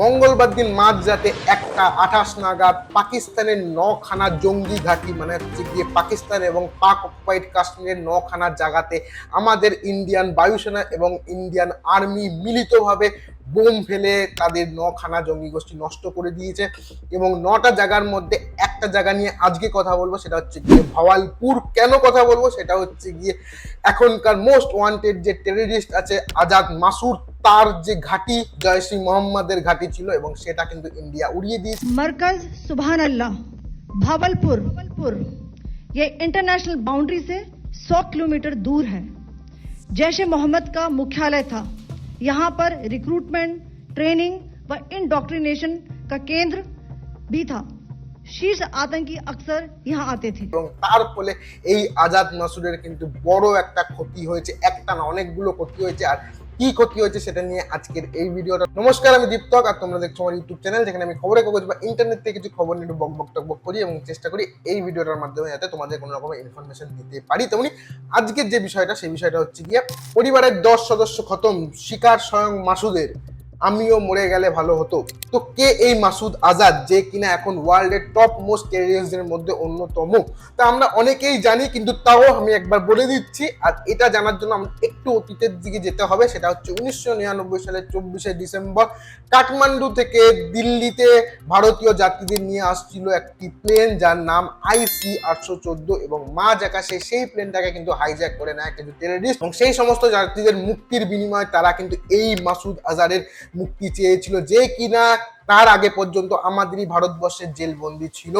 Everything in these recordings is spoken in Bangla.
মঙ্গলবার দিন মাঝ মাঝরাতে একটা আঠাশ নাগাদ পাকিস্তানের নখানা জঙ্গি ঘাঁটি মানে হচ্ছে গিয়ে পাকিস্তান এবং পাক অকুপাইড কাশ্মীরের নখানা জায়গাতে আমাদের ইন্ডিয়ান বায়ুসেনা এবং ইন্ডিয়ান আর্মি মিলিতভাবে বোম ফেলে তাদের নখানা জঙ্গি গোষ্ঠী নষ্ট করে দিয়েছে। এবং নটা জায়গার মধ্যে একটা জায়গা নিয়ে আজকে কথা বলব, সেটা হচ্ছে গিয়ে ভাওয়ালপুর। কেন কথা বলব? সেটা হচ্ছে গিয়ে এখনকার মোস্ট ওয়ান্টেড যে টেররিস্ট আছে, আজাদ মাসুর তার যে ঘাঁটি জয়শ্রী মোহাম্মদের ঘাঁটি ছিল এবং সেটা কিন্তু ইন্ডিয়া উড়িয়ে দিয়েছে मरकज सुबहान अल्लाह भावलपुर भावलपुर ये इंटरनेशनल बाउंड्री से 100 किलोमीटर दूर है जैश ए मोहम्मद का मुख्यालय था यहाँ पर रिक्रूटमेंट ट्रेनिंग व इंडोक्ट्रिनेशन का केंद्र भी था शीर्ष आतंकी अक्सर यहाँ आते थे এবং তার ফলে এই আজাদ মাসুরের কিন্তু বড় একটা ক্ষতি হয়েছে একটা না অনেকগুলো ক্ষতি হয়েছে আর কি ক্ষতি হয়েছে সেটা নিয়ে আজকের এই ভিডিওটা। নমস্কার, আমি দীপ্তক আর তোমরা দেখছ আমার ইউটিউব চ্যানেল যেখানে আমি খবরের কাগজ বা ইন্টারনেট থেকে কিছু খবর নিয়ে বক বক টক করি এবং চেষ্টা করি এই ভিডিওটার মাধ্যমে যাতে তোমাদের কোনো রকম ইনফরমেশন দিতে পারি। তেমনি আজকের যে বিষয়টা, সেই বিষয়টা হচ্ছে গিয়ে পরিবারের দশ সদস্য খতম, শিকার স্বয়ং মাসুদের। আমিও মরে গেলে ভালো হতো। তো কে এই মাসুদ আজাদ, যে কিনা এখন ওয়ার্ল্ডের টপ মোস্ট টেরিয়ার্সদের মধ্যে অন্যতম? তা আমরা অনেকেই জানি, কিন্তু তাও আমি একবার বলে দিচ্ছি, আর এটা জানার জন্য আমরা একটু অতীতের দিকে যেতে হবে, সেটা হচ্ছে উনিশশো নিরানব্বই সালের চব্বিশে ডিসেম্বর, কাঠমান্ডু থেকে দিল্লিতে ভারতীয় যাত্রীদের নিয়ে আসছিল একটি প্লেন যার নাম আইসি আটশো চোদ্দ এবং মাঝ আকাশে সেই প্লেনটাকে কিন্তু হাইজ্যাক করে নেয় কিছু টেররিস্ট এবং সেই সমস্ত যাত্রীদের মুক্তির বিনিময়ে তারা কিন্তু এই মাসুদ আজারের মুক্তি চেয়েছিল যে কিনা তার আগে পর্যন্ত আমাদেরই ভারতবর্ষের জেলবন্দি ছিল।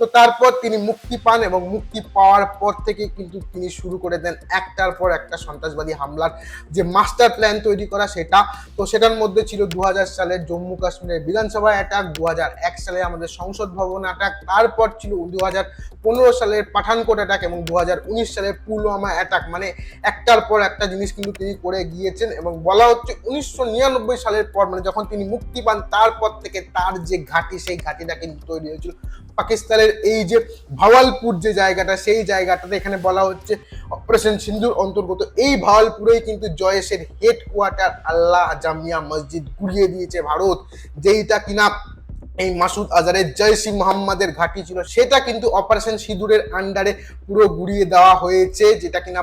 তো তারপর তিনি মুক্তি পান এবং মুক্তি পাওয়ার পর থেকে কিন্তু তিনি শুরু করে দেন একটার পর একটা সন্ত্রাসবাদী হামলার যে মাস্টার প্ল্যান তৈরি করা সেটা। তো সেটার মধ্যে ছিল দু হাজার সালের জম্মু কাশ্মীরের বিধানসভা অ্যাটাক দু হাজার এক সালে আমাদের সংসদ ভবন অ্যাটাক তারপর ছিল দু পনেরো সালের পাঠানকোট অ্যাটাক এবং দু হাজার উনিশ সালের পুলওয়ামা অ্যাটাক মানে একটার পর একটা জিনিস কিন্তু তিনি করে গিয়েছেন এবং বলা হচ্ছে উনিশশো নিরানব্বই সালের পর মানে যখন তিনি মুক্তি পান, তারপর থেকে তার যে ঘাঁটি, সেই ঘাঁটিটা কিন্তু তৈরি হয়েছিল। পাকিস্তানের এই যে ভাওয়ালপুর যে জায়গাটা, সেই জায়গাটাতে এখানে বলা হচ্ছে অপারেশন সিন্ধুর অন্তর্গত। এই ভাওয়ালপুরেই কিন্তু জয়েশের হেড কোয়ার্টার আল্লাহ জামিয়া মসজিদ গুড়িয়ে দিয়েছে ভারত। যেইটা কিনা এই মাসুদ আজারের জয়সি মোহাম্মদের ঘাঁটি ছিল, সেটা কিন্তু অপারেশন সিঁদুরের আন্ডারে পুরো গুড়িয়ে দেওয়া হয়েছে, যেটা কিনা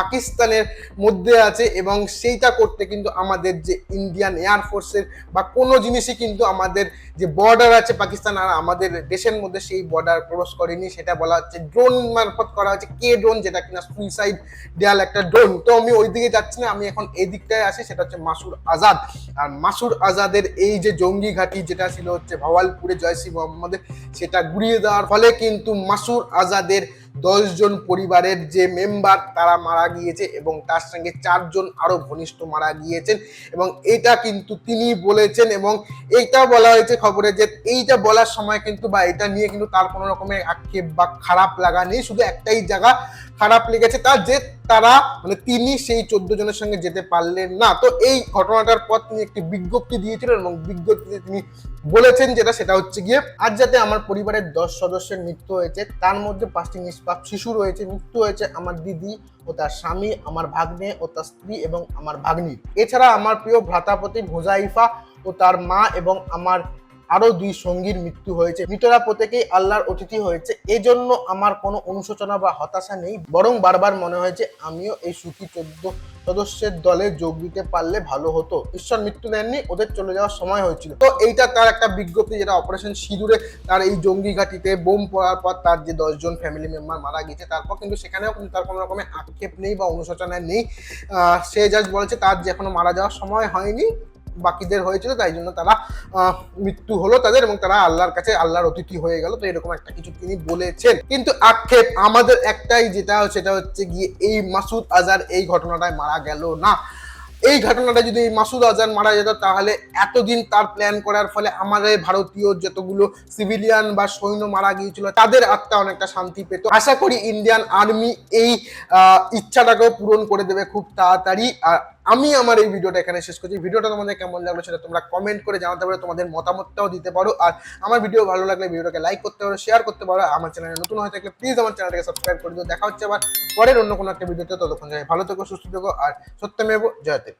পাকিস্তানের মধ্যে আছে এবং সেইটা করতে কিন্তু আমাদের যে ইন্ডিয়ান এয়ারফোর্সের বা কোনো জিনিসই কিন্তু আমাদের যে বর্ডার আছে পাকিস্তান আর আমাদের দেশের মধ্যে সেই বর্ডার ক্রস করেনি। সেটা বলা হচ্ছে ড্রোন মারফত করা হচ্ছে, কে ড্রোন যেটা কিনা সুইসাইড দেয়াল একটা ড্রোন তো আমি ওই দিকে যাচ্ছি না, আমি এখন এই দিকটায় আসি সেটা হচ্ছে মাসুর আজাদ। আর মাসুর আজাদের এই যে জঙ্গি ঘাঁটি যেটা ছিল হচ্ছে ভাওয়ালপুরে জয়সি মোহাম্মদের, সেটা গুড়িয়ে দেওয়ার ফলে কিন্তু মাসুর আজাদের দশজন পরিবারের যে মেম্বার তারা মারা গিয়েছে এবং তার সঙ্গে চারজন আরও ঘনিষ্ঠ মারা গিয়েছেন এবং এটা কিন্তু তিনি বলেছেন এবং এইটা বলা হয়েছে খবরে যে এইটা বলার সময় কিন্তু বা এটা নিয়ে কিন্তু তার কোনো রকমের আক্ষেপ বা খারাপ লাগা নেই। শুধু একটাই জায়গা খারাপ লেগেছে তার যে তারা মানে তিনি সেই চোদ্দ জনের সঙ্গে যেতে পারলেন না। তো এই ঘটনাটার পর তিনি একটি বিজ্ঞপ্তি দিয়েছিলেন এবং বিজ্ঞপ্তিতে তিনি বলেছেন যেটা, সেটা হচ্ছে গিয়ে, আজ যাতে আমার পরিবারের দশ সদস্যের মৃত্যু হয়েছে, তার মধ্যে পাঁচটি নিষ্পাপ শিশু রয়েছে, মৃত্যু হয়েছে আমার দিদি ও তার স্বামী, আমার ভাগ্নে ও তার স্ত্রী এবং আমার ভাগ্নি। এছাড়া আমার প্রিয় ভ্রাতাপতি ভোজাইফা ও তার মা এবং আমার আরও দুই সঙ্গীর মৃত্যু হয়েছে। মৃতরা প্রত্যেকেই আল্লাহর অতিথি হয়েছে। এজন্য আমার কোনো অনুশোচনা বা হতাশা নেই। বরং বারবার মনে হয়েছে আমিও এই সুখী চোদ্দ সদস্যের দলে যোগ দিতে পারলে ভালো হতো। ঈশ্বর মৃত্যু দেননি, ওদের চলে যাওয়ার সময় হয়েছিল। তো এইটা তার একটা বিজ্ঞপ্তি যেটা অপারেশন সিঁদুরে তার এই জঙ্গি ঘাটিতে বোম পড়ার পর তার যে দশজন ফ্যামিলি মেম্বার মারা গেছে তারপর কিন্তু সেখানেও কিন্তু তার কোনো রকমের আক্ষেপ নেই বা অনুশোচনা নেই। সে জাস্ট বলেছে তার যে এখনও মারা যাওয়ার সময় হয়নি। বাকিদের হয়েছিল, তাই জন্য তারা মৃত্যু হলো তাদের এবং তারা আল্লাহর কাছে আল্লাহর অতিথি হয়ে গেল। তো এরকম একটা কিছু তিনি বলেছেন। কিন্তু আক্ষেপ আমাদের একটাই, যেটা সেটা হচ্ছে গিয়ে এই মাসুদ আজার এই ঘটনাটায় মারা গেল না। এই ঘটনাটা যদি মাসুদ আজান মারা যেত, তাহলে এতদিন তার প্ল্যান করার ফলে আমাদের ভারতীয় যতগুলো সিভিলিয়ান বা সৈন্য মারা গিয়েছিল, তাদের আত্মা অনেকটা শান্তি পেত। আশা করি ইন্ডিয়ান আর্মি এই ইচ্ছাটাকেও পূরণ করে দেবে খুব তাড়াতাড়ি। আর আমি আমার এই ভিডিওটা এখানে শেষ করছি। ভিডিওটা তোমাদের কেমন লাগল সেটা তোমরা কমেন্ট করে জানাতে পারো, তোমাদের মতামতটাও দিতে পারো। আর আমার ভিডিও ভালো লাগলে ভিডিওটাকে লাইক করতে পারো শেয়ার করতে পারো। আমার চ্যানেলে নতুন হয়ে থাকলে প্লিজ আমার চ্যানেলটাকে সাবস্ক্রাইব করে দিও। দেখা হচ্ছে আবার পরের অন্য কোনো একটা ভিডিওতে ততক্ষণ ভালো থেকো, সুস্থ থেকো। আর সত্যমেব জয়তে